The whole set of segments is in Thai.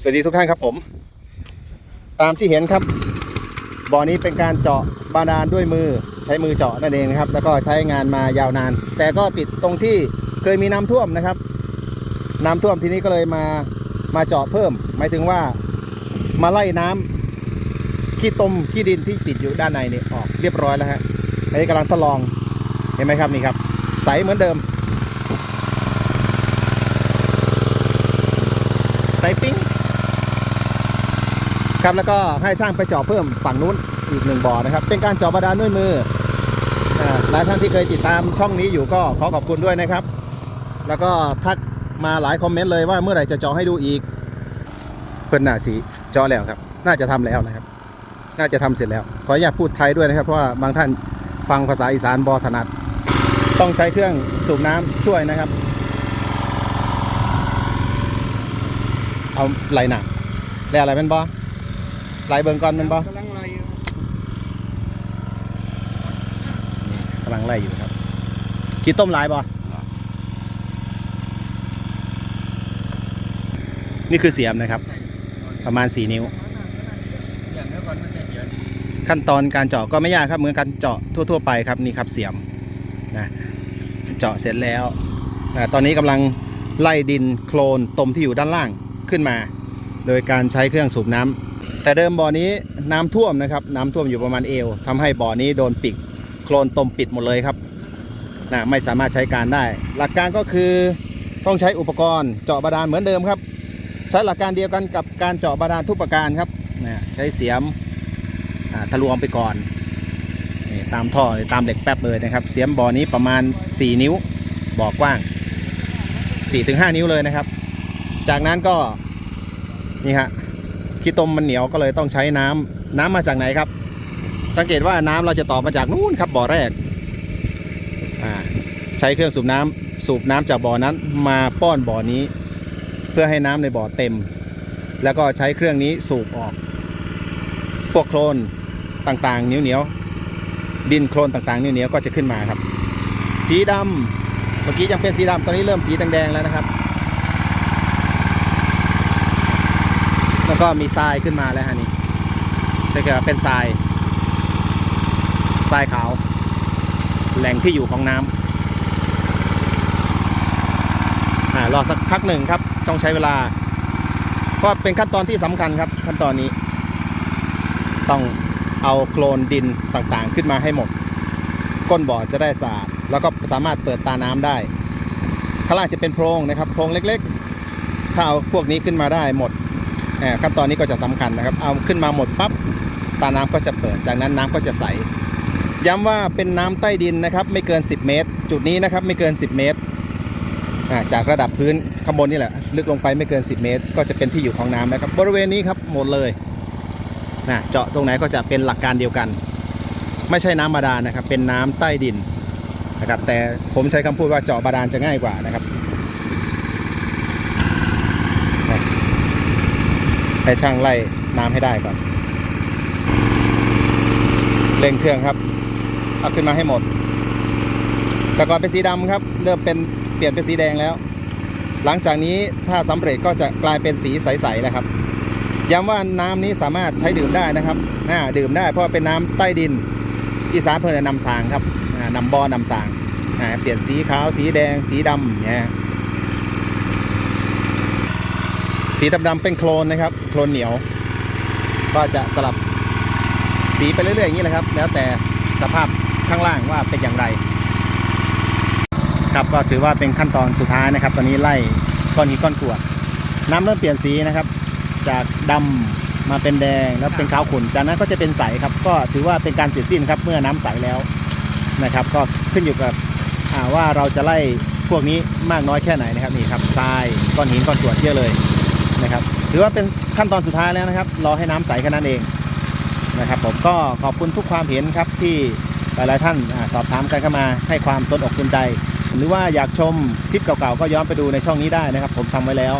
สวัสดีทุกท่านครับผม ตามที่เห็นครับบ่อนี้เป็นการเจาะบาดาลด้วยมือใช้มือเจาะนั่นเองนะครับ แล้วก็ใช้งานมายาวนาน แต่ก็ติดตรงที่เคยมีน้ำท่วมนะครับ น้ำท่วมทีนี้ก็เลยมามาเจาะเพิ่ม หมายถึงว่ามาไล่น้ำขี้ตมขี้ดินที่ติดอยู่ด้านในเนี่ยออกเรียบร้อยแล้วฮะอันนี้กำลังทดลองเห็นไหมครับนี่ครับ ใสเหมือนเดิม ใสปิ้ง ครับแล้วก็ให้ช่างไปเจาะเพิ่มฝั่งนู้นอีกหนึ่งบ่อนะครับ เป็นการเจาะบาดาลด้วยมือหลายท่านที่เคยติดตามช่องนี้อยู่ก็ขอขอบคุณด้วยนะครับ แล้วก็ทักมาหลายคอมเมนต์เลยว่าเมื่อไหร่จะเจาะให้ดูอีก เพิ่อนหน้าสีเจาะแล้วครับ น่าจะทำแล้วนะครับ น่าจะทำเสร็จแล้ว ขออนุญาตพูดไทยด้วยนะครับเพราะว่าบางท่านฟังภาษาอีสานบอถนัด ต้องใช้เครื่องสูบน้ำช่วยนะครับ เอาไหลหนักแล้วอะไรเป็นบอ ไหลเบิงก่อนเป็นบอกำลังไล่อยู่กำลังไล่อยู่ครับขี้ต้มหลายบอนี่คือเสียมนะครับ ประมาณ 4 นิ้วอย่างเมื่อก่อนมันจะเยอะขั้นตอนการเจาะก็ไม่ยากครับเหมือนการเจาะทั่ว ๆ ไปครับนี่ครับเสียมนะเจาะเสร็จแล้วนะตอนนี้กำลังไล่ดินโคลนตมที่อยู่ด้านล่างขึ้นมา โดยการใช้เครื่องสูบน้ำ แต่เดิมบ่อนี้น้ำท่วมนะครับ น้ำท่วมอยู่ประมาณเอวทำให้บ่อนี้โดนปิดโคลนตมปิดหมดเลยครับนะไม่สามารถใช้การได้ หลักการก็คือต้องใช้อุปกรณ์เจาะบาดาลเหมือนเดิมครับ ใช้หลักการเดียวกันกับการเจาะบาดาลทุกประการครับนะใช้เสียมทะลวงไปก่อนนี่ตามท่อตามเหล็กแป๊บเลยนะครับ เสียมบ่อนี้ประมาณ 4 นิ้วบ่อกว้าง 4-5 นิ้วเลยนะครับ จากนั้นก็นี่ฮะ ขี้ต้มมันเหนียวก็เลยต้องใช้น้ำน้ำมาจากไหนครับ สังเกตว่าน้ำเราจะต่อมาจากนู่นครับบ่อแรกใช้เครื่องสูบน้ำสูบน้ำจากบ่อนั้นมาป้อนบ่อนี้ เพื่อให้น้ำในบ่อเต็ม แล้วก็ใช้เครื่องนี้สูบออก พวกโคลนต่างๆเหนียวๆดินโคลนต่างๆเหนียวๆก็จะขึ้นมาครับ สีดำเมื่อกี้ยังเป็นสีดำตอนนี้เริ่มสีแดงๆแล้วนะครับ แล้วก็มีทรายขึ้นมาแล้วฮะนี่นี่ก็เป็นทรายทรายขาว แหล่งที่อยู่ของน้ำอ่ารอสักพักหนึ่งครับ ต้องใช้เวลา ก็เป็นขั้นตอนที่สำคัญครับ ขั้นตอนนี้ ต้องเอาโคลนดินต่างๆ ขึ้นมาให้หมด ก้นบ่อจะได้สะอาด แล้วก็สามารถเปิดตาน้ำได้ข้างล่างจะเป็นโพรงนะครับ โพรงเล็กๆ ถ้าเอาพวกนี้ขึ้นมาได้หมด ขั้นตอนนี้ก็จะสำคัญนะครับ เอาขึ้นมาหมดปั๊บตาน้ำก็จะเปิด จากนั้นน้ำก็จะใส ย้ำว่าเป็นน้ำใต้ดินนะครับ ไม่เกิน 10 เมตร จุดนี้นะครับไม่เกิน 10 เมตร จากระดับพื้นข้างบนนี่แหละ ลึกลงไปไม่เกิน 10 เมตร ก็จะเป็นที่อยู่ของน้ำนะครับ บริเวณนี้ครับหมดเลยนะเจาะตรงไหนก็จะเป็นหลักการเดียวกัน ไม่ใช่น้ำบาดาลนะครับ เป็นน้ำใต้ดินนะครับแต่ผมใช้คำพูดว่าเจาะบาดาลจะง่ายกว่านะครับนะ ให้ช่างไล่น้ำให้ได้ก่อนเร่งเครื่องครับเอาขึ้นมาให้หมด แต่ก่อนเป็นสีดำครับ เริ่มเป็นเปลี่ยนเป็นสีแดงแล้ว หลังจากนี้ถ้าสำเร็จก็จะกลายเป็นสีใสๆนะครับย้ำว่าน้ำนี้สามารถใช้ดื่มได้นะครับอ่าดื่มได้เพราะเป็นน้ำใต้ดินอีสานเพิ่นนำสางครับอ่านำบอนำสางอ่าเปลี่ยนสีขาวสีแดงสีดำเนี่ย สีดำๆเป็นโคลนนะครับ โคลนเหนียว ก็จะสลับสีไปเรื่อยๆอย่างนี้แหละครับ แล้วแต่สภาพข้างล่างว่าเป็นอย่างไร ครับก็ถือว่าเป็นขั้นตอนสุดท้ายนะครับ ตอนนี้ไล่ก้อนหินก้อนกรวดน้ำเริ่มเปลี่ยนสีนะครับ จากดำมาเป็นแดงแล้วเป็นขาวขุ่นจากนั้นก็จะเป็นใสครับ ก็ถือว่าเป็นการเสร็จสิ้นครับ เมื่อน้ำใสแล้วนะครับ ก็ขึ้นอยู่กับว่าเราจะไล่พวกนี้มากน้อยแค่ไหนนะครับนี่ครับทรายก้อนหินก้อนกรวดเยอะเลย นะครับถือว่าเป็นขั้นตอนสุดท้ายแล้วนะครับ รอให้น้ำใสแค่นั้นเองนะครับผมก็ขอบคุณทุกความเห็นครับที่หลายๆท่านอสอบถามกันเข้ามาให้ความสนอกสนใจ หรือว่าอยากชมคลิปเก่าๆก็ย้อนไปดูในช่องนี้ได้นะครับ ผมทำไว้แล้ว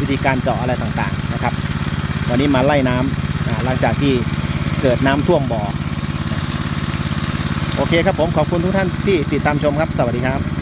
วิธีการเจาะอะไรต่างๆนะครับ วันนี้มาไล่น้ำอ่าหลังจากที่เกิดน้ำท่วมบ่อโอเคครับผมขอบคุณทุกท่านที่ติดตามชมครับ สวัสดีครับ